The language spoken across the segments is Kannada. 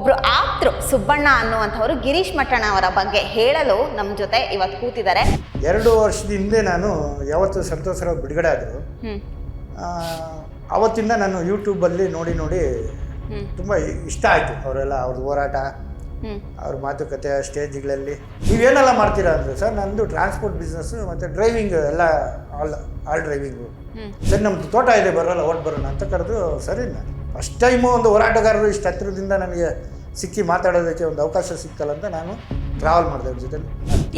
ಒಬ್ರು ಆಪ್ತರು ಸುಬ್ಬಣ್ಣ ಅನ್ನುವಂಥವ್ರು ಗಿರೀಶ್ ಮಟ್ಟಣ್ಣ ಅವರ ಬಗ್ಗೆ ಹೇಳಲು ನಮ್ಮ ಜೊತೆ ಇವತ್ತು ಕೂತಿದ್ದಾರೆ. ಎರಡು ವರ್ಷದ ಹಿಂದೆ ನಾನು ಯಾವತ್ತು ಸಂತೋಷರಾವ್ ಬಿಡುಗಡೆ ಆದರು. ಅವತ್ತಿಂದ ನಾನು ಯೂಟ್ಯೂಬಲ್ಲಿ ನೋಡಿ ನೋಡಿ ತುಂಬ ಇಷ್ಟ ಆಯಿತು ಅವರೆಲ್ಲ ಅವ್ರದ್ದು ಹೋರಾಟ ಅವ್ರ ಮಾತುಕತೆ ಸ್ಟೇಜ್ಗಳಲ್ಲಿ. ನೀವೇನೆಲ್ಲ ಮಾಡ್ತೀರಾ ಅಂದರೆ ಸರ್ ನಂದು ಟ್ರಾನ್ಸ್ಪೋರ್ಟ್ ಬಿಸ್ನೆಸ್ಸು ಮತ್ತು ಡ್ರೈವಿಂಗ್ ಎಲ್ಲ ಆಲ್ ಆಲ್ ಡ್ರೈವಿಂಗು ಸರ್ ನಮ್ಮದು ತೋಟ ಇದೆ ಬರೋಲ್ಲ ಓಟ್ ಬರೋಣ ಅಂತ ಕರೆದು ಸರಿ ನಾನು ಫಸ್ಟ್ ಟೈಮು ಒಂದು ಹೋರಾಟಗಾರರು ಇಷ್ಟು ಹತ್ತಿರದಿಂದ ನನಗೆ ಸಿಕ್ಕಿ ಮಾತಾಡೋದಕ್ಕೆ ಒಂದು ಅವಕಾಶ ಸಿಕ್ಕಲ್ಲ ಅಂತ ನಾನು ಟ್ರಾವೆಲ್ ಮಾಡಿದೆ ಅವ್ರ ಜೊತೆ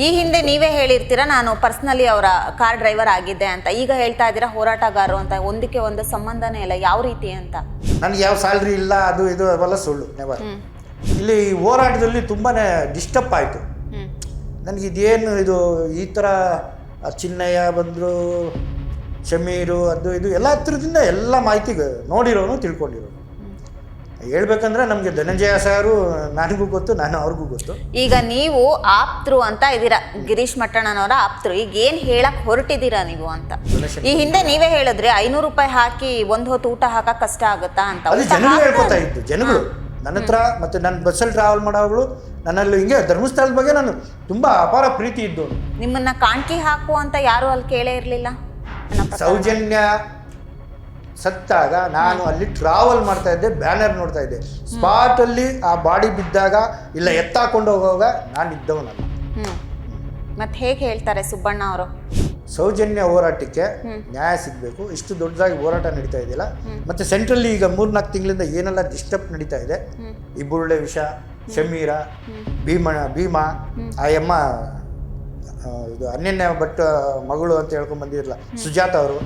ಈ ಹಿಂದೆ ನೀವೇ ಹೇಳಿರ್ತೀರಾ ನಾನು ಪರ್ಸ್ನಲಿ ಅವರ ಕಾರ್ ಡ್ರೈವರ್ ಆಗಿದ್ದೆ ಅಂತ. ಈಗ ಹೇಳ್ತಾ ಇದ್ದೀರಾ ಹೋರಾಟಗಾರರು ಅಂತ. ಒಂದಕ್ಕೆ ಒಂದು ಸಂಬಂಧನೇ ಇಲ್ಲ. ಯಾವ ರೀತಿ ಅಂತ? ನನಗೆ ಯಾವ ಸ್ಯಾಲ್ರಿ ಇಲ್ಲ ಅದು ಇದು ಅವೆಲ್ಲ ಸುಳ್ಳು. ನೆವರ್ ಇಲ್ಲಿ ಹೋರಾಟದಲ್ಲಿ ತುಂಬಾ ಡಿಸ್ಟರ್ಬ್ ಆಯಿತು. ನನಗೆ ಇದೇನು ಇದು ಈ ಥರ ಚಿನ್ನಯ್ಯ ಬಂದರು ಶಮೀರು ಅದು ಇದು ಎಲ್ಲ ಹತ್ರದಿಂದ ಎಲ್ಲ ಮಾಹಿತಿ ನೋಡಿರೋನು ತಿಳ್ಕೊಂಡಿರೋನು. ಹೇಳ್ಬೇಕಂದ್ರೆ ನಮಗೆ ಧನಂಜಯ ಸಾರು ನನಗೂ ಗೊತ್ತು ನಾನು ಅವ್ರಿಗೂ ಗೊತ್ತು. ಈಗ ನೀವು ಆಪ್ತರು ಅಂತ ಇದ್ದೀರಾ. ಗಿರೀಶ್ ಮಟ್ಟಣ್ಣನವರ ಆಪ್ತರು ಈಗ ಏನ್ ಹೇಳಕ್ ಹೊರಟಿದ್ದೀರಾ ನೀವು ಅಂತ? ಈ ಹಿಂದೆ ನೀವೇ ಹೇಳಿದ್ರೆ ಐನೂರು ರೂಪಾಯಿ ಹಾಕಿ ಒಂದ್ ಹೊತ್ತು ಊಟ ಹಾಕಕ್ ಕಷ್ಟ ಆಗುತ್ತಾ ಅಂತ. ಅದು ಜನಗಳು. ಹೇಳ್ಕೊತಾ ಇದ್ದು ಜನಗಳು ನನ್ನ ಹತ್ರ ಮತ್ತು ನನ್ನ ಬಸ್ಸಲ್ಲಿ ಟ್ರಾವೆಲ್ ಮಾಡೋಗಳು ನನ್ನಲ್ಲಿ ಹಿಂಗೆ ಧರ್ಮಸ್ಥಳದ ಬಗ್ಗೆ ನಾನು ತುಂಬ ಅಪಾರ ಪ್ರೀತಿ ಇದ್ದು ನಿಮ್ಮನ್ನ ಕಾಣ್ಕಿ ಹಾಕು ಅಂತ ಯಾರು ಅಲ್ಲಿ ಕೇಳೇ ಇರ್ಲಿಲ್ಲ. ಸೌಜನ್ಯ ಸತ್ತಾಗ ನಾನು ಅಲ್ಲಿ ಟ್ರಾವೆಲ್ ಮಾಡ್ತಾ ಇದ್ದೆ ಬ್ಯಾನರ್ ನೋಡ್ತಾ ಇದ್ದೆ. ಸ್ಪಾಟಲ್ಲಿ ಆ ಬಾಡಿ ಬಿದ್ದಾಗ ಇಲ್ಲ ಎತ್ತಾಕೊಂಡು ಹೋಗುವಾಗ ನಾನು ಇದ್ದವನಲ್ಲ. ಮತ್ತೆ ಹೇಗೆ ಹೇಳ್ತಾರೆ ಸುಬ್ಬಣ್ಣ ಅವರು? ಸೌಜನ್ಯ ಹೋರಾಟಕ್ಕೆ ನ್ಯಾಯ ಸಿಗಬೇಕು. ಇಷ್ಟು ದೊಡ್ಡದಾಗಿ ಹೋರಾಟ ನಡೀತಾ ಇದೆಯಲ್ಲ. ಮತ್ತೆ ಸೆಂಟ್ರಲ್ಲಿ ಈಗ ಮೂರ್ನಾಲ್ಕು ತಿಂಗಳಿಂದ ಏನೆಲ್ಲ ಡಿಸ್ಟರ್ಬ್ ನಡೀತಾ ಇದೆ? ಈ ಬುರುಳೆ ವಿಷ ಶಮೀರ ಭೀಮ ಭೀಮಾ ಆ ಯಮ್ಮ ಇದು ಅನ್ಯನ್ಯ ಭಟ್ ಮಗಳು ಅಂತ ಹೇಳ್ಕೊಂಡ್ ಬಂದಿರಲ್ಲ ಸುಜಾತ ಅವರು.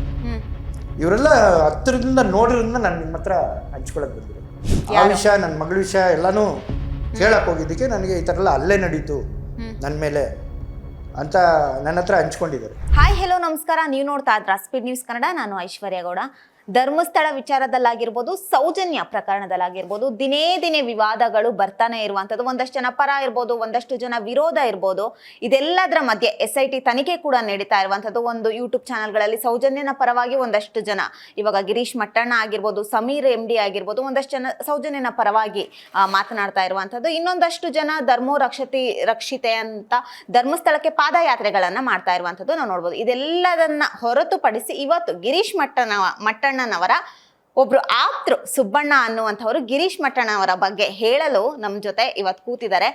ಇವರೆಲ್ಲ ಹತ್ತಿರದಿಂದ ನೋಡಿರೋದ್ರಿಂದ ನಾನು ನಿಮ್ಮ ಹತ್ರ ಹಂಚ್ಕೊಳಕ್ ಬಂದಿದೆ ಆ ವಿಷಯ ನನ್ನ ಮಗಳ ವಿಷಯ ಎಲ್ಲಾನು ಹೇಳಕ್ ಹೋಗಿದ್ದಕ್ಕೆ ನನಗೆ ಈ ಥರ ಎಲ್ಲ ಅಲ್ಲೇ ನಡೀತು ನನ್ನ ಮೇಲೆ ಅಂತ ನನ್ನ ಹತ್ರ ಹಂಚ್ಕೊಂಡಿದ್ದಾರೆ. ಹಾಯ್ ಹೆಲೋ ನಮಸ್ಕಾರ. ನೀವು ನೋಡ್ತಾ ಇದ್ರ ಸ್ಪೀಡ್ ನ್ಯೂಸ್ ಕನ್ನಡ ನಾನು ಐಶ್ವರ್ಯ ಗೌಡ ಧರ್ಮಸ್ಥಳ ವಿಚಾರದಲ್ಲಾಗಿರ್ಬೋದು, ಸೌಜನ್ಯ ಪ್ರಕರಣದಲ್ಲಾಗಿರ್ಬೋದು, ದಿನೇ ದಿನೇ ವಿವಾದಗಳು ಬರ್ತಾನೆ ಇರುವಂಥದ್ದು. ಒಂದಷ್ಟು ಜನ ಪರ ಇರ್ಬೋದು, ಒಂದಷ್ಟು ಜನ ವಿರೋಧ ಇರ್ಬೋದು. ಇದೆಲ್ಲದರ ಮಧ್ಯೆ ಎಸ್ ಐ ಟಿ ತನಿಖೆ ಕೂಡ ನಡೀತಾ ಇರುವಂಥದ್ದು. ಒಂದು ಯೂಟ್ಯೂಬ್ ಚಾನಲ್ಗಳಲ್ಲಿ ಸೌಜನ್ಯನ ಪರವಾಗಿ ಒಂದಷ್ಟು ಜನ, ಇವಾಗ ಗಿರೀಶ್ ಮಟ್ಟಣ್ಣ ಆಗಿರ್ಬೋದು, ಸಮೀರ್ ಎಂ ಡಿ ಆಗಿರ್ಬೋದು, ಒಂದಷ್ಟು ಜನ ಸೌಜನ್ಯನ ಪರವಾಗಿ ಮಾತನಾಡ್ತಾ ಇರುವಂಥದ್ದು. ಇನ್ನೊಂದಷ್ಟು ಜನ ಧರ್ಮೋ ರಕ್ಷತಿ, ರಕ್ಷಿತೆ ಅಂತ ಧರ್ಮಸ್ಥಳಕ್ಕೆ ಪಾದಯಾತ್ರೆಗಳನ್ನು ಮಾಡ್ತಾ ಇರುವಂಥದ್ದು ನಾವು ನೋಡ್ಬೋದು. ಇದೆಲ್ಲದನ್ನ ಹೊರತುಪಡಿಸಿ ಇವತ್ತು ಗಿರೀಶ್ ಮಟ್ಟನ ಮಟ್ಟಣ್ಣನವರ ಒಬ್ರು ಆಪ್ತರು ಸುಬ್ಬಣ್ಣ ಅನ್ನುವಂಥವ್ರು ಗಿರೀಶ್ ಮಟ್ಟಣ್ಣವರ ಬಗ್ಗೆ ಹೇಳಲು ನಮ್ಮ ಜೊತೆ ಇವತ್ತು ಕೂತಿದ್ದಾರೆ.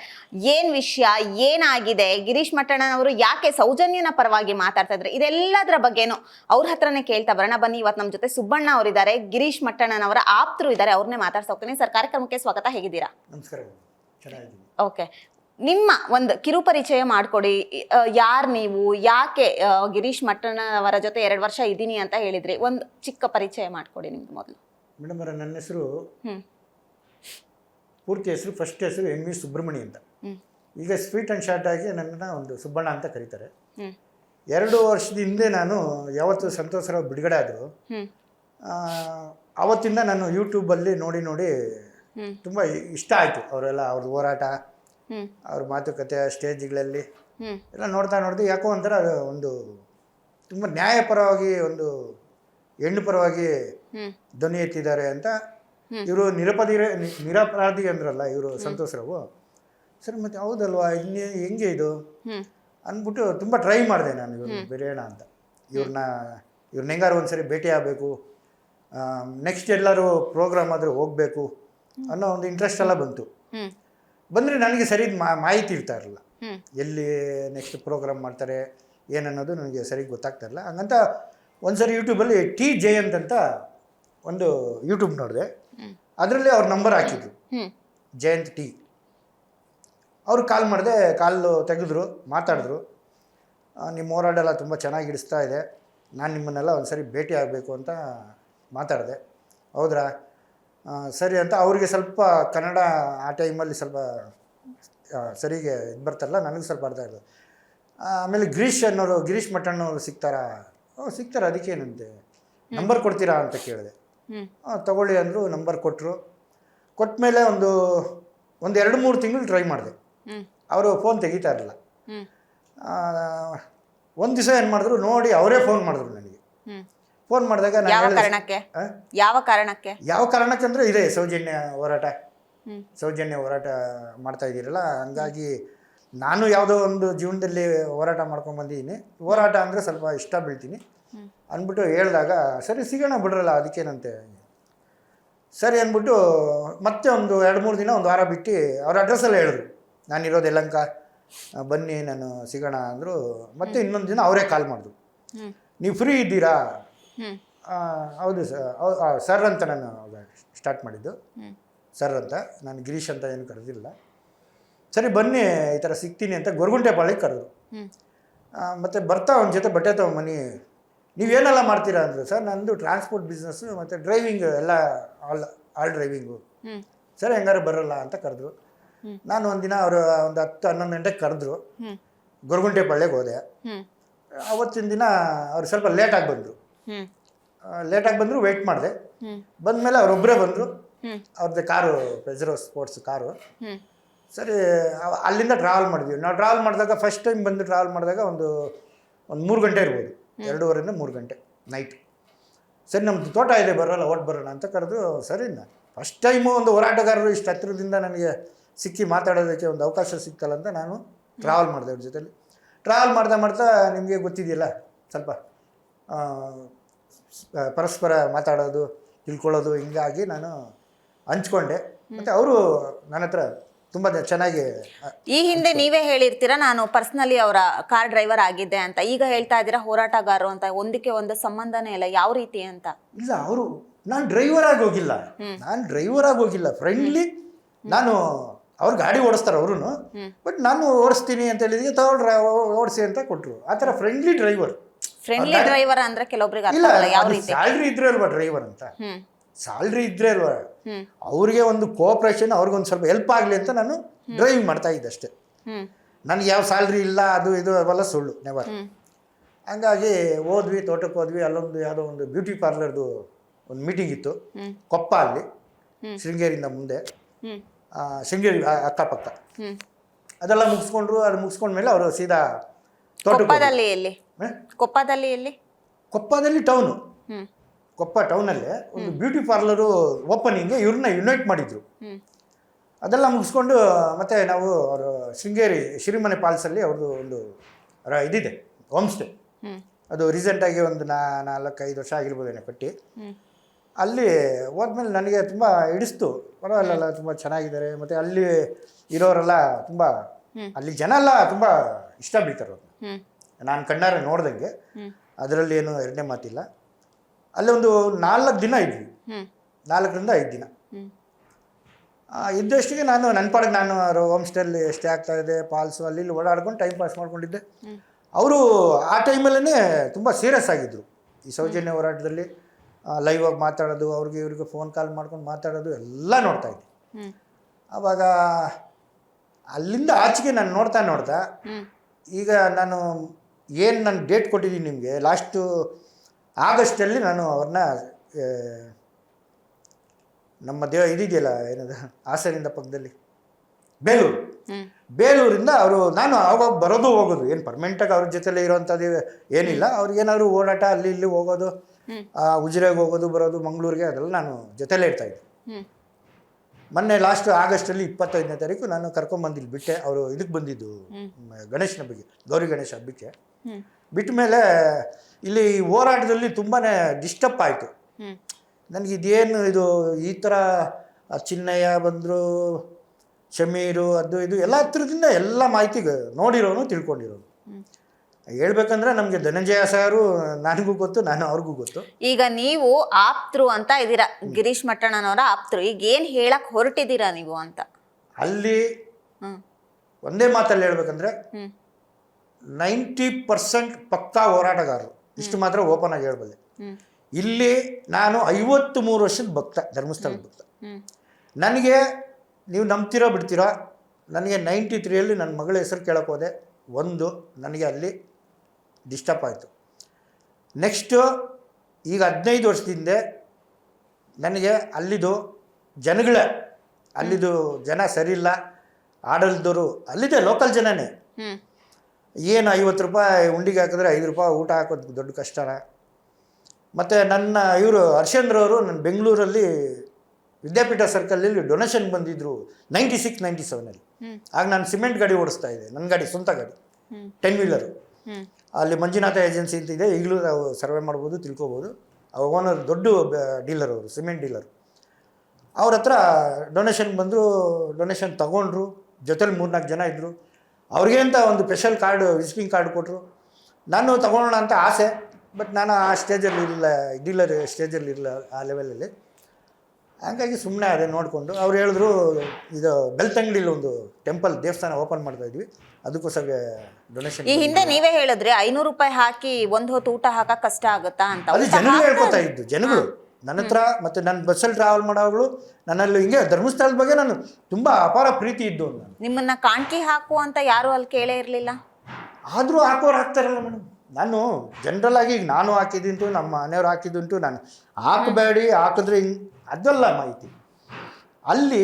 ಏನ್ ವಿಷಯ ಏನಾಗಿದೆ? ಗಿರೀಶ್ ಮಟ್ಟಣ್ಣನವರು ಯಾಕೆ ಸೌಜನ್ಯನ ಪರವಾಗಿ ಮಾತಾಡ್ತಾ ಇದ್ದಾರೆ? ಇದೆಲ್ಲದರ ಬಗ್ಗೆನೂ ಅವ್ರ ಹತ್ರನೇ ಕೇಳ್ತಾ ಬರೋಣ. ಬನ್ನಿ ಇವತ್ತು ನಮ್ಮ ಜೊತೆ ಸುಬ್ಬಣ್ಣ ಅವರಿದ್ದಾರೆ. ಗಿರೀಶ್ ಮಟ್ಟಣ್ಣನವರ ಆಪ್ತರು ಇದ್ದಾರೆ. ಅವ್ರನ್ನೇ ಮಾತಾಡ್ತಾ ಹೋಗ್ತೀನಿ. ಸರ್ ಕಾರ್ಯಕ್ರಮಕ್ಕೆ ಸ್ವಾಗತ. ಹೇಗಿದ್ದೀರಾ? ನಮಸ್ಕಾರ. ಓಕೆ. ನಿಮ್ಮ ಒಂದು ಕಿರು ಪರಿಚಯ ಮಾಡಿಕೊಡಿ ಯಾರು ನೀವು? ಯಾಕೆ ಗಿರೀಶ್ ಮಟ್ಟಣ್ಣವರ ಜೊತೆ ಎರಡು ವರ್ಷ ಇದ್ದೀನಿ ಅಂತ ಹೇಳಿದ್ರಿ ಒಂದು ಚಿಕ್ಕ ಪರಿಚಯ ಮಾಡಿಕೊಡಿ ನಿಮ್ದು ಮೊದಲು. ಮೇಡಮ್ ಅವರ ನನ್ನ ಹೆಸರು ಪೂರ್ತಿ ಹೆಸರು ಫಸ್ಟ್ ಹೆಸರು ಎನ್ ವಿ ಸುಬ್ರಹ್ಮಣಿ ಅಂತ. ಈಗ ಸ್ವೀಟ್ ಆ್ಯಂಡ್ ಶಾರ್ಟ್ ಆಗಿ ನನ್ನನ್ನು ಒಂದು ಸುಬ್ಬಣ್ಣ ಅಂತ ಕರೀತಾರೆ. ಎರಡು ವರ್ಷದ ಹಿಂದೆ ನಾನು ಯಾವತ್ತು ಸಂತೋಷರಾವ್ ಬಿಡುಗಡೆ ಆದರು. ಆವತ್ತಿಂದ ನಾನು ಯೂಟ್ಯೂಬಲ್ಲಿ ನೋಡಿ ನೋಡಿ ತುಂಬ ಇಷ್ಟ ಆಯಿತು ಅವರೆಲ್ಲ ಅವ್ರದ್ದು ಹೋರಾಟ. ಅವ್ರ ಮಾತುಕತೆ ಸ್ಟೇಜ್ಗಳಲ್ಲಿ ಎಲ್ಲ ನೋಡ್ತಾ ನೋಡ್ತಾ ಯಾಕೋ ಒಂಥರ ಅದು ಒಂದು ತುಂಬ ನ್ಯಾಯಪರವಾಗಿ ಒಂದು ಹೆಣ್ಣು ಪರವಾಗಿ ಧ್ವನಿ ಎತ್ತಿದ್ದಾರೆ ಅಂತ. ಇವರು ನಿರಪದಿ ನಿರಪರಾಧಿ ಅಂದ್ರಲ್ಲ ಇವರು ಸಂತೋಷರಾವು ಸರಿ ಮತ್ತೆ ಹೌದಲ್ವಾ? ಇನ್ನೇ ಹೆಂಗೆ ಇದು? ಅಂದ್ಬಿಟ್ಟು ತುಂಬ ಟ್ರೈ ಮಾಡಿದೆ ನಾನು ಇವ್ರು ಬೆರೆಯೋಣ ಅಂತ. ಇವ್ರನ್ನ ಇವ್ರನ್ನ ಹೆಂಗಾರು ಒಂದ್ಸರಿ ಭೇಟಿ ಆಗಬೇಕು. ನೆಕ್ಸ್ಟ್ ಎಲ್ಲರೂ ಪ್ರೋಗ್ರಾಮ್ ಆದರೂ ಹೋಗಬೇಕು ಅನ್ನೋ ಒಂದು ಇಂಟ್ರೆಸ್ಟ್ ಎಲ್ಲ ಬಂತು. ಬಂದರೆ ನನಗೆ ಸರಿ ಮಾಹಿತಿ ಇರ್ತಾ ಇರಲಿಲ್ಲ ಎಲ್ಲಿ ನೆಕ್ಸ್ಟ್ ಪ್ರೋಗ್ರಾಮ್ ಮಾಡ್ತಾರೆ ಏನನ್ನೋದು ನನಗೆ ಸರಿ ಗೊತ್ತಾಗ್ತಾ ಇರಲಿಲ್ಲ ಹಂಗಂತ ಒಂದ್ಸರಿ ಯೂಟ್ಯೂಬಲ್ಲಿ ಟಿ ಜಯಂತ್ ಅಂತ ಒಂದು ಯೂಟ್ಯೂಬ್ ನೋಡಿದೆ. ಅದರಲ್ಲಿ ಅವ್ರ ನಂಬರ್ ಹಾಕಿದ್ರು. ಜಯಂತ್ ಟಿ ಅವ್ರು ಕಾಲ್ ಮಾಡಿದೆ ಕಾಲು ತೆಗೆದ್ರು ಮಾತಾಡಿದ್ರು. ನಿಮ್ಮ ಹೋರಾಟ ಎಲ್ಲ ತುಂಬ ಚೆನ್ನಾಗಿ ಹಿಡಿಸ್ತಾ ಇದೆ. ನಾನು ನಿಮ್ಮನ್ನೆಲ್ಲ ಒಂದು ಸರಿ ಭೇಟಿ ಆಗಬೇಕು ಅಂತ ಮಾತಾಡಿದೆ. ಹೌದ್ರಾ? ಸರಿ ಅಂತ ಅವ್ರಿಗೆ ಸ್ವಲ್ಪ ಕನ್ನಡ ಆ ಟೈಮಲ್ಲಿ ಸ್ವಲ್ಪ ಸರಿಗೆ ಇದು ಬರ್ತಾರಲ್ಲ ನನಗೆ ಸ್ವಲ್ಪ ಅರ್ಥ ಇಲ್ಲ ಆಮೇಲೆ ಗಿರೀಶ್ ಅನ್ನೋರು ಗಿರೀಶ್ ಮಠಣ್ಣವರು ಸಿಗ್ತಾರಾ? ಓ ಸಿಗ್ತಾರೆ ಅದಕ್ಕೇನಂತೆ? ನಂಬರ್ ಕೊಡ್ತೀರಾ ಅಂತ ಕೇಳಿದೆ. ತಗೊಳ್ಳಿ ಅಂದರು ನಂಬರ್ ಕೊಟ್ಟರು ಕೊಟ್ಟ ಒಂದು ಒಂದು ಎರಡು ಮೂರು ತಿಂಗಳು ಟ್ರೈ ಮಾಡಿದೆ. ಅವರು ಫೋನ್ ತೆಗಿತಾ ಇರಲಿಲ್ಲ. ಒಂದು ದಿವಸ ಏನು ಮಾಡಿದ್ರು ನೋಡಿ ಅವರೇ ಫೋನ್ ಮಾಡಿದ್ರು ನನಗೆ. ಫೋನ್ ಮಾಡಿದಾಗ ನಾನು ಯಾವ ಕಾರಣಕ್ಕೆ? ಯಾವ ಕಾರಣಕ್ಕೆ? ಯಾವ ಕಾರಣಕ್ಕಂದ್ರೆ ಇದೆ ಸೌಜನ್ಯ ಹೋರಾಟ. ಸೌಜನ್ಯ ಹೋರಾಟ ಮಾಡ್ತಾ ಇದ್ದೀರಲ್ಲ ಹಂಗಾಗಿ ನಾನು ಯಾವುದೋ ಒಂದು ಜೀವನದಲ್ಲಿ ಹೋರಾಟ ಮಾಡ್ಕೊಂಡು ಬಂದಿದ್ದೀನಿ. ಹೋರಾಟ ಅಂದರೆ ಸ್ವಲ್ಪ ಇಷ್ಟ ಬೀಳ್ತೀನಿ. ಅಂದ್ಬಿಟ್ಟು ಹೇಳಿದಾಗ ಸರಿ ಸಿಗೋಣ ಬಿಡ್ರಲ್ಲ ಅದಕ್ಕೇನಂತೆ. ಸರಿ ಅಂದ್ಬಿಟ್ಟು ಮತ್ತೆ ಒಂದು ಎರಡು ಮೂರು ದಿನ ಒಂದು ವಾರ ಬಿಟ್ಟು ಅವ್ರ ಅಡ್ರೆಸ್ಸೆಲ್ಲ ಹೇಳಿದ್ರು. ನಾನಿರೋದು ಇರೋದು ಎಲ್ಲಂಕ ಬನ್ನಿ ನಾನು ಸಿಗೋಣ ಅಂದರು. ಮತ್ತೆ ಇನ್ನೊಂದು ದಿನ ಅವರೇ ಕಾಲ್ ಮಾಡಿದ್ರು. ನೀವು ಫ್ರೀ ಇದ್ದೀರಾ? ಹೌದು ಸರ್. ಸರ್ ಅಂತ ನಾನು ಸ್ಟಾರ್ಟ್ ಮಾಡಿದ್ದು. ಸರ್ ಅಂತ. ನಾನು ಗಿರೀಶ್ ಅಂತ ಏನು ಕರೆದಿಲ್ಲ. ಸರಿ ಬನ್ನಿ ಈ ಥರ ಸಿಗ್ತೀನಿ ಅಂತ ಗೊರಗುಂಟೆ ಪಾಳಿಗೆ ಕರೆದ್ರು ಮತ್ತು ಬರ್ತಾ ಒಂದು ಜೊತೆ ಬಟ್ಟೆ ತೊಗೊಂಬನ್ನಿ ನೀವೇನೆಲ್ಲ ಮಾಡ್ತೀರಾ ಅಂದರು. ಸರ್ ನಂದು ಟ್ರಾನ್ಸ್ಪೋರ್ಟ್ ಬಿಸ್ನೆಸ್ಸು ಮತ್ತು ಡ್ರೈವಿಂಗ್ ಎಲ್ಲ ಆಲ್ ಆಲ್ ಡ್ರೈವಿಂಗು ಸರ್ ಹೆಂಗಾರು ಬರೋಲ್ಲ ಅಂತ ಕರೆದ್ರು. ನಾನು ಒಂದಿನ ಅವರು ಒಂದು ಹತ್ತು ಹನ್ನೊಂದು ಗಂಟೆಗೆ ಕರೆದ್ರು. ಗೊರಗುಂಟೆ ಪಾಳ್ಯಕ್ಕೆ ಹೋದೆ. ಅವತ್ತಿನ ದಿನ ಅವ್ರು ಸ್ವಲ್ಪ ಲೇಟಾಗಿ ಬಂದರು. ಲೇಟಾಗಿ ಬಂದರು ವೆಯ್ಟ್ ಮಾಡಿದೆ. ಬಂದಮೇಲೆ ಅವರೊಬ್ಬರೇ ಬಂದರು. ಅವ್ರದ್ದು ಕಾರು ಪೆಜರೋ ಸ್ಪೋರ್ಟ್ಸ್ ಕಾರು. ಸರಿ ಅಲ್ಲಿಂದ ಟ್ರಾವೆಲ್ ಮಾಡಿದ್ವಿ. ನಾವು ಟ್ರಾವೆಲ್ ಮಾಡಿದಾಗ ಫಸ್ಟ್ ಟೈಮ್ ಬಂದು ಟ್ರಾವೆಲ್ ಮಾಡಿದಾಗ ಒಂದು ಒಂದು ಮೂರು ಗಂಟೆ ಇರ್ಬೋದು. ಎರಡೂವರೆಯಿಂದ ಮೂರು ಗಂಟೆ ನೈಟ್ ಸರಿ ನಮ್ಮದು ತೋಟ ಇದೆ ಬರೋಲ್ಲ ಓಟ್ ಬರೋಣ ಅಂತ ಕರೆದು ಸರಿ ನಾ ಫಸ್ಟ್ ಟೈಮು ಒಂದು ಹೋರಾಟಗಾರರು ಇಷ್ಟು ಹತ್ತಿರದಿಂದ ನನಗೆ ಸಿಕ್ಕಿ ಮಾತಾಡೋದಕ್ಕೆ ಒಂದು ಅವಕಾಶ ಸಿಕ್ತಲ್ಲ ಅಂತ ನಾನು ಟ್ರಾವೆಲ್ ಮಾಡಿದೆ ಅವ್ರ ಜೊತೆಲಿ. ಟ್ರಾವೆಲ್ ಮಾಡ್ತಾ ಮಾಡ್ತಾ ನಿಮಗೆ ಗೊತ್ತಿದೆಯಲ್ಲ ಸ್ವಲ್ಪ ಪರಸ್ಪರ ಮಾತಾಡೋದು ತಿಳ್ಕೊಳ್ಳೋದು ಹಿಂಗಾಗಿ ನಾನು ಹಂಚ್ಕೊಂಡೆ. ಮತ್ತೆ ಅವರು ನನ್ನ ಹತ್ರ ತುಂಬ ಚೆನ್ನಾಗಿ ಈ ಹಿಂದೆ ನೀವೇ ಹೇಳಿರ್ತೀರಾ ನಾನು ಪರ್ಸನಲಿ ಅವರ ಕಾರ್ ಡ್ರೈವರ್ ಆಗಿದ್ದೆ ಅಂತ. ಈಗ ಹೇಳ್ತಾ ಇದ್ದೀರಾ ಹೋರಾಟಗಾರರು ಅಂತ ಒಂದಕ್ಕೆ ಒಂದು ಸಂಬಂಧನೇ ಇಲ್ಲ ಯಾವ ರೀತಿ ಅಂತ? ಇಲ್ಲ ಅವರು ನಾನು ಡ್ರೈವರ್ ಆಗಿ ಹೋಗಿಲ್ಲ. ನಾನು ಡ್ರೈವರ್ ಆಗಿ ಹೋಗಿಲ್ಲ. ಫ್ರೆಂಡ್ಲಿ ನಾನು ಅವ್ರು ಗಾಡಿ ಓಡಿಸ್ತಾರೆ ಅವರು. ಬಟ್ ನಾನು ಓಡಿಸ್ತೀನಿ ಅಂತ ಹೇಳಿದ್ರೆ ತಗೊಳ್ರ ಓಡಿಸಿ ಅಂತ ಕೊಟ್ಟರು ಆ ಥರ ಫ್ರೆಂಡ್ಲಿ ಡ್ರೈವರ್ ಫ್ರೆಂಡ್ಲಿ ಡ್ರೈವರ್ ಅಂದ್ರೆ ಕೆಲವೊಬ್ರಿಗೆ ಅರ್ಥ ಇಲ್ಲ ಆಗಲ್ಲ ಯಾವ ರೀತಿ. ಸ್ಯಾಲ್ರಿ ಇದ್ರೆ ಅಲ್ವಾ ಡ್ರೈವರ್ ಅಂತ? ಹ್ಮ್. ಸ್ಯಾಲ್ರಿ ಇದ್ರೆ ಅಲ್ವಾ? ಹ್ಮ್. ಅವ್ರಿಗೆ ಒಂದು ಕೋಆಪ್ರೇಷನ್ ಅವ್ರಿಗೊಂದು ಸ್ವಲ್ಪ ಹೆಲ್ಪ್ ಆಗಲಿ ಅಂತ ನಾನು ಡ್ರೈವಿಂಗ್ ಮಾಡ್ತಾ ಇದ್ದೆ ಅಷ್ಟೇ. ಹ್ಮ್. ನನಗೆ ಯಾವ ಸ್ಯಾಲ್ರಿ ಇಲ್ಲ ಅದು ಇದು ಅವೆಲ್ಲ ಸುಳ್ಳು ನೆವರ್ ಹ್ಮ್. ಹಂಗಾಗಿ ಹೋದ್ವಿ ತೋಟಕ್ಕೆ ಹೋದ್ವಿ ಅಲ್ಲೊಂದು ಯಾವುದೋ ಒಂದು ಬ್ಯೂಟಿ ಪಾರ್ಲರ್ದು ಒಂದು ಮೀಟಿಂಗ್ ಇತ್ತು. ಹ್ಮ್. ಕೊಪ್ಪ ಅಲ್ಲಿ ಹ್ಮ್. ಶೃಂಗೇರಿಯಿಂದ ಮುಂದೆ. ಹ್ಮ್. ಆ, ಶೃಂಗೇರಿ ಆ- ಅಕ್ಕಪಕ್ಕ. ಹ್ಮ್. ಅದೆಲ್ಲ ಮುಗಿಸ್ಕೊಂಡ್ರು ಅದು ಮುಗಿಸ್ಕೊಂಡ್ಮೇಲೆ ಅವರು ಸೀದಾ ತೋಟಕ್ಕೆ ಹೋದ್ರು. ಕೊಪ್ಪದಲ್ಲಿ ಎಲ್ಲಿ? ಹ? ಕೊಪ್ಪದಲ್ಲಿ ಎಲ್ಲಿ? ಕೊಪ್ಪದಲ್ಲಿ ಟೌನು ಕೊಪ್ಪ ಟೌನಲ್ಲಿ ಒಂದು ಬ್ಯೂಟಿ ಪಾರ್ಲರು ಓಪನಿಂಗ್ ಇವ್ರನ್ನ ಯುನೈಟ್ ಮಾಡಿದ್ರು. ಅದೆಲ್ಲ ಮುಗಿಸ್ಕೊಂಡು ಮತ್ತೆ ನಾವು ಅವರು ಶೃಂಗೇರಿ ಶಿರಿಮನೆ ಪಾಲ್ಸಲ್ಲಿ ಅವ್ರದ್ದು ಒಂದು ಇದಿದೆ ಹೋಮ್. ಸ್ಟೇ ಅದು ರೀಸೆಂಟಾಗಿ ಒಂದು ನಾ ನಾಲ್ಕೈದು ವರ್ಷ ಆಗಿರ್ಬೋದೇನೋ ಕಟ್ಟಿ. ಅಲ್ಲಿ ಹೋದ್ಮೇಲೆ ನನಗೆ ತುಂಬ ಹಿಡಿಸ್ತು. ಪರವಾಗಿಲ್ಲ ತುಂಬ ಚೆನ್ನಾಗಿದ್ದಾರೆ. ಮತ್ತು ಅಲ್ಲಿ ಇರೋರೆಲ್ಲ ತುಂಬ ಅಲ್ಲಿ ಜನ ಎಲ್ಲ ತುಂಬ ಇಷ್ಟ ಬೀಳ್ತಾರೆ ಅವ್ರನ್ನ ನಾನು ಕಣ್ಣಾರೆ ನೋಡ್ದಂಗೆ ಅದರಲ್ಲಿ ಏನು ಎರಡನೇ ಮಾತಿಲ್ಲ. ಅಲ್ಲಿ ಒಂದು ನಾಲ್ಕು ದಿನ ಇದ್ವಿ. ನಾಲ್ಕರಿಂದ ಐದು ದಿನ. ಇದ್ದಷ್ಟಿಗೆ ನಾನು ನನ್ನ ಪಾಡಿಗೆ ನಾನು ಹೋಮ್ ಸ್ಟೇಲ್ಲಿ ಸ್ಟೇ ಆಗ್ತಾ ಇದೆ ಪಾಲ್ಸು ಅಲ್ಲಿ ಇಲ್ಲಿ ಓಡಾಡ್ಕೊಂಡು ಟೈಮ್ ಪಾಸ್ ಮಾಡ್ಕೊಂಡಿದ್ದೆ. ಅವರು ಆ ಟೈಮಲ್ಲೇ ತುಂಬ ಸೀರಿಯಸ್ ಆಗಿದ್ದರು ಈ ಸೌಜನ್ಯ ಹೋರಾಟದಲ್ಲಿ ಲೈವ್ ಆಗಿ ಮಾತಾಡೋದು ಅವ್ರಿಗೆ ಇವ್ರಿಗೆ ಫೋನ್ ಕಾಲ್ ಮಾಡ್ಕೊಂಡು ಮಾತಾಡೋದು ಎಲ್ಲ ನೋಡ್ತಾ ಇದ್ದೆ. ಆವಾಗ ಅಲ್ಲಿಂದ ಆಚೆಗೆ ನಾನು ನೋಡ್ತಾ ನೋಡ್ತಾ ಈಗ ನಾನು ಏನು ನಾನು ಡೇಟ್ ಕೊಟ್ಟಿದ್ದೀನಿ ನಿಮಗೆ? ಲಾಸ್ಟು ಆಗಸ್ಟಲ್ಲಿ ನಾನು ಅವ್ರನ್ನ ನಮ್ಮ ದೇವ ಇದಿದೆಯಲ್ಲ ಏನದು ಹಾಸನಿಂದ ಪಕ್ಕದಲ್ಲಿ ಬೇಲೂರು. ಬೇಲೂರಿಂದ ಅವರು ನಾನು ಅವಾಗ ಬರೋದು ಹೋಗೋದು ಏನು ಪರ್ಮನೆಂಟಾಗಿ ಅವ್ರ ಜೊತೆಲೇ ಇರೋವಂಥದ್ದು ಏನಿಲ್ಲ. ಅವ್ರಿಗೇನಾದ್ರು ಓಡಾಟ ಅಲ್ಲಿ ಇಲ್ಲಿ ಹೋಗೋದು ಉಜಿರೆಗೆ ಹೋಗೋದು ಬರೋದು ಮಂಗಳೂರಿಗೆ ಅದೆಲ್ಲ ನಾನು ಜೊತೆಲೇ ಇರ್ತಾ ಇದ್ದೆ. ಹ್ಮ್. ಮೊನ್ನೆ ಲಾಸ್ಟ್ ಆಗಸ್ಟಲ್ಲಿ ಇಪ್ಪತ್ತೈದನೇ ತಾರೀಕು ನಾನು ಕರ್ಕೊಂಬಂದಿಲ್ಲಿ ಬಿಟ್ಟೆ. ಅವರು ಇದಕ್ಕೆ ಬಂದಿದ್ದು ಗಣೇಶನ ಬಗ್ಗೆ ಗೌರಿ ಗಣೇಶ ಹಬ್ಬಕ್ಕೆ. ಬಿಟ್ಟ ಮೇಲೆ ಇಲ್ಲಿ ಹೋರಾಟದಲ್ಲಿ ತುಂಬಾ ಡಿಸ್ಟರ್ಬ್ ಆಯಿತು. ನನಗೆ ಇದೇನು ಇದು ಈ ಥರ ಚಿನ್ನಯ್ಯ ಬಂದರು ಶಮೀರು ಅದು ಇದು ಎಲ್ಲ ಹತ್ರದಿಂದ ಎಲ್ಲ ಮಾಹಿತಿ ನೋಡಿರೋನು ತಿಳ್ಕೊಂಡಿರೋನು. ಹೇಳ್ಬೇಕಂದ್ರೆ ನಮಗೆ ಧನಂಜಯ ಸಾರು ನನಗೂ ಗೊತ್ತು ನಾನು ಅವ್ರಿಗೂ ಗೊತ್ತು. ಈಗ ನೀವು ಆಪ್ತರು ಅಂತ ಇದೀರ ಗಿರೀಶ್ ಮಟ್ಟಣ್ಣನವರ ಆಪ್ತರು ಈಗ ಏನು ಹೇಳಕ್ ಹೊರಟಿದ್ದೀರಾ ನೀವು ಅಂತ? ಅಲ್ಲಿ ಒಂದೇ ಮಾತಲ್ಲಿ ಹೇಳ್ಬೇಕಂದ್ರೆ ನೈಂಟಿ ಪರ್ಸೆಂಟ್ ಪಕ್ಕಾ ಹೋರಾಟಗಾರರು. ಇಷ್ಟು ಮಾತ್ರ ಓಪನ್ ಆಗಿ ಹೇಳ್ಬಲ್ಲೆ ಇಲ್ಲಿ ನಾನು ಐವತ್ತು ಮೂರು ವರ್ಷದ ಭಕ್ತ ಧರ್ಮಸ್ಥಳದ ಭಕ್ತ. ನನಗೆ ನೀವು ನಂಬ್ತಿರೋ ಬಿಡ್ತೀರೋ? ನನಗೆ ನೈಂಟಿ ತ್ರೀಯಲ್ಲಿ ನನ್ನ ಮಗಳ ಹೆಸರು ಕೇಳಕ್ಕೆ ಹೋದೆ. ಒಂದು ನನಗೆ ಅಲ್ಲಿ ಡಿಸ್ಟರ್ಬ್ ಆಯಿತು. ನೆಕ್ಸ್ಟು ಈಗ ಹದಿನೈದು ವರ್ಷದಿಂದ ನನಗೆ ಅಲ್ಲಿದು ಜನಗಳ ಅಲ್ಲಿದು ಜನ ಸರಿಯಿಲ್ಲ ಆಡಲ್ದವರು ಅಲ್ಲಿದೆ ಲೋಕಲ್ ಜನನೇ. ಏನು ಐವತ್ತು ರೂಪಾಯಿ ಉಂಡಿಗೆ ಹಾಕಿದ್ರೆ ಐದು ರೂಪಾಯಿ ಊಟ ಹಾಕೋದು ದೊಡ್ಡ ಕಷ್ಟನ. ಮತ್ತು ನನ್ನ ಇವರು ಹರ್ಷೇಂದ್ರವರು ನನ್ನ ಬೆಂಗಳೂರಲ್ಲಿ ವಿದ್ಯಾಪೀಠ ಸರ್ಕಲಲ್ಲಿ ಡೊನೇಷನ್ ಬಂದಿದ್ದರು ನೈಂಟಿ ಸಿಕ್ಸ್ ನೈಂಟಿ ಸೆವೆನಲ್ಲಿ ಆಗ ನಾನು ಸಿಮೆಂಟ್ ಗಾಡಿ ಓಡಿಸ್ತಾ ಇದ್ದೆ ನನ್ನ ಗಾಡಿ ಸ್ವಂತ ಗಾಡಿ. ಟೆನ್ ವೀಲರು ಅಲ್ಲಿ ಮಂಜುನಾಥ ಏಜೆನ್ಸಿ ಅಂತ ಇದೆ. ಈಗಲೂ ನಾವು ಸರ್ವೆ ಮಾಡ್ಬೋದು, ತಿಳ್ಕೊಬೋದು. ಓನರ್ ದೊಡ್ಡ ಡೀಲರ್ ಅವರು ಸಿಮೆಂಟ್ ಡೀಲರ್ ಅವ್ರ ಹತ್ರ ಡೊನೇಷನ್ ಬಂದರು ಡೊನೇಷನ್ ತಗೊಂಡ್ರು, ಜೊತೆಲಿ ಮೂರ್ನಾಲ್ಕು ಜನ ಇದ್ದರು ಅವ್ರಿಗೆ ಅಂತ ಒಂದು ಸ್ಪೆಷಲ್ ಕಾರ್ಡು ವಿಸಿಟಿಂಗ್ ಕಾರ್ಡ್ ಕೊಟ್ಟರು ನಾನು ತಗೊಳ್ಳೋಣ ಅಂತ ಆಸೆ ಬಟ್ ನಾನು ಆ ಸ್ಟೇಜಲ್ಲಿ ಇರಲಿಲ್ಲ ಡೀಲರ್ ಸ್ಟೇಜಲ್ಲಿ ಇರಲಿಲ್ಲ, ಆ ಲೆವೆಲಲ್ಲಿ ಹಾಗಾಗಿ ಸುಮ್ಮನೆ ಅದೇ ನೋಡಿಕೊಂಡು ಅವ್ರು ಹೇಳಿದ್ರು ಇದು ಬೆಲ್ತಂಗಡಿಲಿ ಒಂದು ಟೆಂಪಲ್ ದೇವಸ್ಥಾನ ಓಪನ್ ಮಾಡ್ತಾ ಇದ್ವಿ. ಅದಕ್ಕೋಸ್ಕರ ಡೊನೇಷನ್ ಈ ಹಿಂದೆ ನೀವೇ ಹೇಳಿದ್ರೆ ಐನೂರು ರೂಪಾಯಿ ಹಾಕಿ ಒಂದು ಹೊತ್ತು ಊಟ ಹಾಕಕ್ ಕಷ್ಟ ಆಗುತ್ತಾ ಅಂತ. ಅದು ಜನಗಳು ಹೇಳ್ಕೊತಾ ಇದ್ದು ಜನಗಳು. ನನ್ನ ಹತ್ರ ಮತ್ತು ನನ್ನ ಬಸ್ಸಲ್ಲಿ ಟ್ರಾವೆಲ್ ಮಾಡೋಗಳು ನನ್ನಲ್ಲಿ ಹಿಂಗೆ ಧರ್ಮಸ್ಥಳದ ಬಗ್ಗೆ ನಾನು ತುಂಬ ಅಪಾರ ಪ್ರೀತಿ ಇದ್ದು ನಾನು ನಿಮ್ಮನ್ನ ಕಾಣ್ಕಿ ಹಾಕು ಅಂತ ಯಾರು ಅಲ್ಲಿ ಕೇಳೇ ಇರಲಿಲ್ಲ? ಆದರೂ ಹಾಕೋರು ಹಾಕ್ತಾರಲ್ಲ ಮೇಡಮ್. ನಾನು ಜನರಲ್ ಆಗಿ ಈಗ ನಾನು ಹಾಕಿದ್ದುಂಟು ನಮ್ಮ ಮನೆಯವ್ರು ಹಾಕಿದ್ದುಂಟು ನಾನು ಹಾಕಬೇಡಿ ಹಾಕಿದ್ರೆ ಹಿಂಗೆ ಅದಲ್ಲ ಮಾಹಿತಿ. ಅಲ್ಲಿ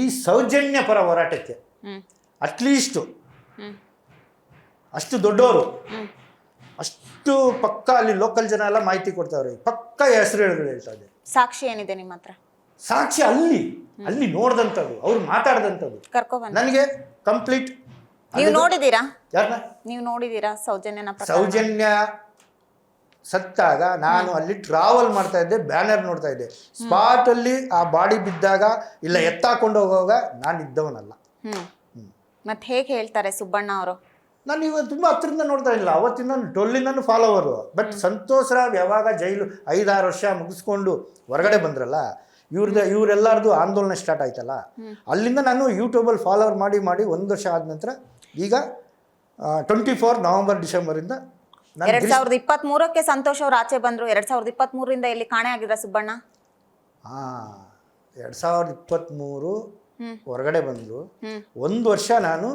ಈ ಸೌಜನ್ಯ ಪರ ಹೋರಾಟಕ್ಕೆ ಅಟ್ಲೀಸ್ಟ್ ಅಷ್ಟು ದೊಡ್ಡವರು ಅಷ್ಟು ಪಕ್ಕ ಅಲ್ಲಿ ಲೋಕಲ್ ಜನ ಎಲ್ಲ ಮಾಹಿತಿ ಕೊಡ್ತಾವ್ರೆ. ಪಕ್ಕ ಹೆಸರುಗಳು ಹೇಳ್ತಾ ಇದೆ ಸಾಕ್ಷಿ ಏನಿದೆ ನಿಮ್ಮ ಹತ್ರ? ಸಾಕ್ಷಿ ಅಲ್ಲಿ ಅಲ್ಲಿ ನೋಡ್ದಂಥದ್ದು ಅವ್ರು ಮಾತಾಡ್ದಂಥದ್ದು. ನನಗೆ ಕಂಪ್ಲೀಟ್ ನೀವು ನೋಡಿದೀರಾ ಯಾರನ್ನ ನೀವು ನೋಡಿದೀರಾ ಸೌಜನ್ಯನ? ಸೌಜನ್ಯ ಸತ್ತಾಗ ನಾನು ಅಲ್ಲಿ ಟ್ರಾವೆಲ್ ಮಾಡ್ತಾ ಇದ್ದೆ ಬ್ಯಾನರ್ ನೋಡ್ತಾ ಇದ್ದೆ. ಸ್ಪಾಟ್ ಅಲ್ಲಿ ಆ ಬಾಡಿ ಬಿದ್ದಾಗ ಇಲ್ಲ ಎತ್ತಾಕೊಂಡು ಹೋಗುವಾಗ ನಾನು ಇದ್ದವನಲ್ಲ. ಮತ್ತೆ ಮತ್ ಹೇಗೆ ಹೇಳ್ತಾರೆ ಸುಬ್ಬಣ್ಣ ಅವರು? ನಾನು ಇವಾಗ ತುಂಬ ಹತ್ರದಿಂದ ನೋಡ್ತಾ ಇಲ್ಲ. ಅವತ್ತಿಂದ ಟೊಲ್ಲಿಂದನೂ ಫಾಲೋವರು ಬಟ್ ಸಂತೋಷ ರಾವ್ ಯಾವಾಗ ಜೈಲು ಐದಾರು ವರ್ಷ ಮುಗಿಸ್ಕೊಂಡು ಹೊರಗಡೆ ಬಂದ್ರಲ್ಲ ಇವ್ರದ್ದು ಇವರೆಲ್ಲರದು ಆಂದೋಲನ ಸ್ಟಾರ್ಟ್ ಆಯ್ತಲ್ಲ ಅಲ್ಲಿಂದ ನಾನು ಯೂಟ್ಯೂಬಲ್ಲಿ ಫಾಲೋವರ್ ಮಾಡಿ ಮಾಡಿ ಒಂದು ವರ್ಷ ಆದ ನಂತರ ಈಗ ಟ್ವೆಂಟಿ ಫೋರ್ ನವಂಬರ್ ಡಿಸೆಂಬರಿಂದ ಎರಡ್ ಸಾವಿರದ ಇಪ್ಪತ್ತ್ ಮೂರಕ್ಕೆ ಸಂತೋಷ್ ಅವರು ಆಚೆ ಬಂದ್ರು. ಎರಡ್ ಸಾವಿರದ ಇಪ್ಪತ್ತ್ ಮೂರರಿಂದ ಇಲ್ಲಿ ಕಾಣೆ ಆಗಿದ್ರ ಸುಬ್ಬಣ್ಣ? ಹಾ ಎರಡ್ ಸಾವಿರದ ಇಪ್ಪತ್ತ್ಮೂರು ಮೂರು ಹೊರಗಡೆ ಬಂದು ಒಂದು ವರ್ಷ ನಾನು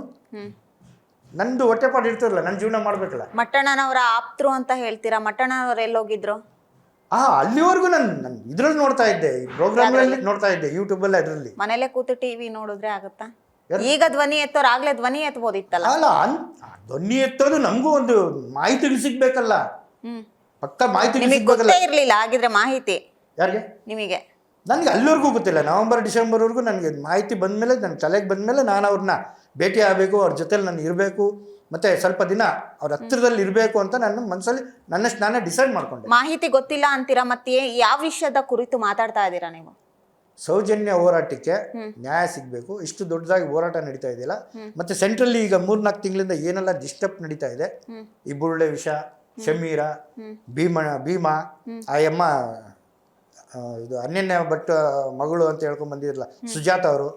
ನಂದು ಹೊಟ್ಟೆ ಹೊಟ್ಟೆಪಾಡು ಇರ್ತಿರಲ್ಲ ನನ್ನ ಜೀವನ ಮಾಡ್ಬೇಕಲ್ಲ. ಮಟ್ಟಣ್ಣನವರ ಆಪ್ತರು ಅಂತ ಹೇಳ್ತೀರಾ? ಮಟ್ಟಣ್ಣನವ್ರು ಎಲ್ಲೋಗಿದ್ರು? ಆ ಅಲ್ಲಿವರೆಗೂ ನಾನು ನಾನು ಇದ್ರಲ್ಲಿ ನೋಡ್ತಾ ಇದ್ದೆ. ಈ ಪ್ರೋಗ್ರಾಮ್ಗಳಲ್ಲಿ ನೋಡ್ತಾ ಇದ್ದೆ ಯೂಟ್ಯೂಬಲ್ಲಿ ಅದರಲ್ಲಿ. ಮನೇಲೆ ಕೂತು ಟಿವಿ ನೋಡಿದ್ರೆ ಆಗುತ್ತಾ? ಈಗ ಧ್ವನಿ ಎತ್ತೋರ್ ಆಗ್ಲೇ ಧ್ವನಿ ಎತ್ಬೋದಿತ್ತಲ್ಲ. ಅಲ್ಲ ಅನ್ ಧ್ವನಿ ಎತ್ತೋದು ನಮಗೂ ಒಂದು ಮಾಹಿತಿ ಸಿಗ್ಬೇಕಲ್ಲ. ಹ್ಮ್. ಪಕ್ಕ ಮಾಹಿತಿಗಳು ನಿಮಗೆ ಸಿಗ್ಬೇಕಲ್ಲ. ಗೊತ್ತೇ ಇರ್ಲಿಲ್ಲ ಆಗಿದ್ರೆ ಮಾಹಿತಿ. ಯಾರಿಗೆ? ನಿಮಗೆ. ನನಗೆ ಅಲ್ಲಿವರೆಗೂ ಗೊತ್ತಿಲ್ಲ. ನವಂಬರ್ ಡಿಸೆಂಬರ್ವರೆಗೂ ನನಗೆ ಮಾಹಿತಿ ಬಂದಮೇಲೆ ನನ್ನ ತಲೆಗೆ ಬಂದಮೇಲೆ ನಾನು ಅವ್ರನ್ನ ಭೇಟಿ ಆಗಬೇಕು ಅವ್ರ ಜೊತೆಲಿ ನಾನು ಇರಬೇಕು ಮತ್ತೆ ಸ್ವಲ್ಪ ದಿನ ಅವ್ರ ಹತ್ತಿರದಲ್ಲಿ ಇರಬೇಕು ಅಂತ ನನ್ನ ಮನಸ್ಸಲ್ಲಿ ನನ್ನಷ್ಟು ನಾನೇ ಡಿಸೈಡ್ ಮಾಡ್ಕೊಂಡೆ. ಮಾಹಿತಿ ಗೊತ್ತಿಲ್ಲ ಅಂತೀರಾ ಮತ್ತೆ ಯಾವ ವಿಷಯದ ಕುರಿತು ಮಾತಾಡ್ತಾ ಇದ್ದೀರಾ ನೀವು? ಸೌಜನ್ಯ ಹೋರಾಟಕ್ಕೆ ನ್ಯಾಯ ಸಿಗಬೇಕು. ಇಷ್ಟು ದೊಡ್ಡದಾಗಿ ಹೋರಾಟ ನಡೀತಾ ಇದೆಯಲ್ಲ? ಮತ್ತೆ ಸೆಂಟ್ರಲ್ಲಿ ಈಗ ಮೂರ್ನಾಲ್ಕು ತಿಂಗಳಿಂದ ಏನೆಲ್ಲ ಡಿಸ್ಟರ್ಬ್ ನಡೀತಾ ಇದೆ. ಈ ಬುರುಡೆ ವಿಷ ಶಮೀರ ಭೀಮ ಭೀಮ ಆ ಯಮ್ಮ ಇದು ಅನ್ಯನ್ಯ ಭಟ್ ಮಗಳು ಅಂತ ಹೇಳ್ಕೊಂಡ್ ಬಂದಿರಲ್ಲ ಸುಜಾತ ಅವರು.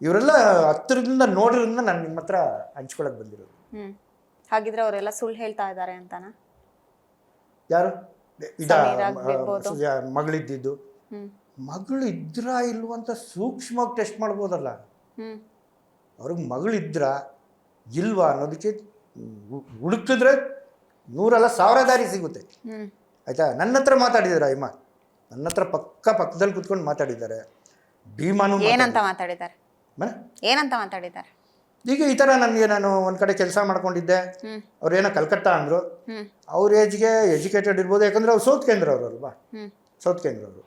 ಇವರೆಲ್ಲ ಹತ್ತಿರದಿಂದ ನೋಡಿರೋದ್ರಿಂದ ನಾನು ನಿಮ್ಮ ಹತ್ರ ಹಂಚ್ಕೊಳಕ್ ಬಂದಿರೋದು. ಹಾಗಿದ್ರೆ ಅವರೆಲ್ಲ ಸುಳ್ಳು ಹೇಳ್ತಾ ಇದ್ದಾರೆ ಅಂತಾನ? ಯಾರು? ಇದ ಮಗಳಿದ್ದಿದ್ದು. ಮಗಳು ಇದ್ರಾ ಇಲ್ವಂತ ಸೂಕ್ಷ್ಮವಾಗಿ ಟೆಸ್ಟ್ ಮಾಡ್ಬೋದಲ್ಲ. ಅವ್ರಿಗೆ ಮಗಳಿದ್ರಾ ಇಲ್ವಾ ಅನ್ನೋದಕ್ಕೆ ಹುಡುಕಿದ್ರೆ ನೂರಲ್ಲ ಸಾವಿರ ದಾರಿ ಸಿಗುತ್ತೆ. ಆಯ್ತಾ? ನನ್ನ ಹತ್ರ ಮಾತಾಡಿದಾರೆ ಅಯ್ಯಮ್ಮ ನನ್ನ ಹತ್ರ ಪಕ್ಕ ಪಕ್ಕದಲ್ಲಿ ಕುತ್ಕೊಂಡು ಮಾತಾಡಿದ್ದಾರೆ. ಭೀಮಾನು ಏನಂತ ಮಾತಾಡಿದ್ದಾರೆ? ಏನಂತ ಮಾತಾಡಿದ್ದಾರೆ? ಈಗ ಈ ಥರ ನನಗೆ ನಾನು ಒಂದು ಕಡೆ ಕೆಲಸ ಮಾಡ್ಕೊಂಡಿದ್ದೆ. ಅವ್ರು ಅವ್ರೇನೋ ಕಲ್ಕತ್ತಾ ಅಂದರು. ಅವ್ರ ಏಜ್ಗೆ ಎಜುಕೇಟೆಡ್ ಇರ್ಬೋದು ಯಾಕಂದ್ರೆ ಅವ್ರು ಸೌತ್ ಕೇಂದ್ರ ಅವರು ಅಲ್ವಾ ಸೌತ್ ಕೇಂದ್ರ ಅವರು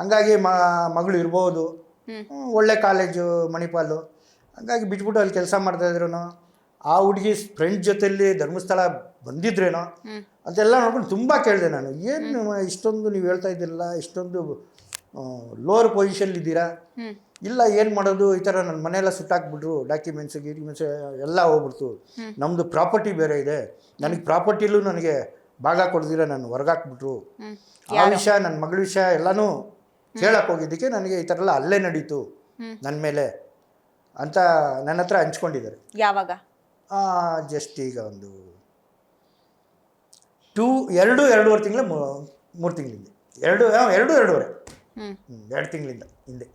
ಹಂಗಾಗಿ ಮ ಮಗಳು ಇರ್ಬೋದು. ಒಳ್ಳೆ ಕಾಲೇಜು ಮಣಿಪಾಲು. ಹಂಗಾಗಿ ಬಿಟ್ಬಿಟ್ಟು ಅಲ್ಲಿ ಕೆಲಸ ಮಾಡ್ತಾಯಿದ್ರು ಆ ಹುಡುಗಿ ಫ್ರೆಂಡ್ ಜೊತೆಯಲ್ಲಿ ಧರ್ಮಸ್ಥಳ ಬಂದಿದ್ರೇನೋ ಅದೆಲ್ಲ ನೋಡ್ಕೊಂಡು ತುಂಬ ಕೇಳಿದೆ ನಾನು. ಏನು ಇಷ್ಟೊಂದು ನೀವು ಹೇಳ್ತಾ ಇದ್ದಿರಲ್ಲ ಇಷ್ಟೊಂದು ಲೋವರ್ ಪೊಸಿಷನ್ ಇದ್ದೀರಾ? ಇಲ್ಲ ಏನು ಮಾಡೋದು? ಈ ಥರ ನನ್ನ ಮನೆಯೆಲ್ಲ ಸುಟ್ಟಾಕ್ಬಿಟ್ರು ಡಾಕ್ಯುಮೆಂಟ್ಸ್ ಗಿಕ್ಯುಮೆಂಟ್ಸ್ ಎಲ್ಲ ಹೋಗ್ಬಿಡ್ತು. ನಮ್ಮದು ಪ್ರಾಪರ್ಟಿ ಬೇರೆ ಇದೆ. ನನಗೆ ಪ್ರಾಪರ್ಟಿಲೂ ನನಗೆ ಭಾಗ ಕೊಡ್ದಿರ ನಾನು ಹೊರಗಾಕ್ಬಿಟ್ರು ಆ ವಿಷಯ ನನ್ನ ಮಗಳ ವಿಷಯ ಎಲ್ಲನೂ ಕೇಳಕ್ಕೆ ಹೋಗಿದ್ದಕ್ಕೆ ನನಗೆ ಈ ಥರ ಎಲ್ಲ ಅಲ್ಲೇ ನಡೀತು. ನನ್ನ ಮೇಲೆ ಅಂತ ನನ್ನ ಹತ್ರ ಹಂಚ್ಕೊಂಡಿದ್ದಾರೆ. ಯಾವಾಗ? ಜಸ್ಟ್ ಈಗ ಒಂದು ಟೂ ಎರಡು ಎರಡೂವರೆ ತಿಂಗಳ ಮೂರು ತಿಂಗಳಿಂದ. ಎರಡು ಎರಡು ಎರಡೂವರೆ. ಎರಡು ತಿಂಗಳಿಂದ ಹಿಂದೆ.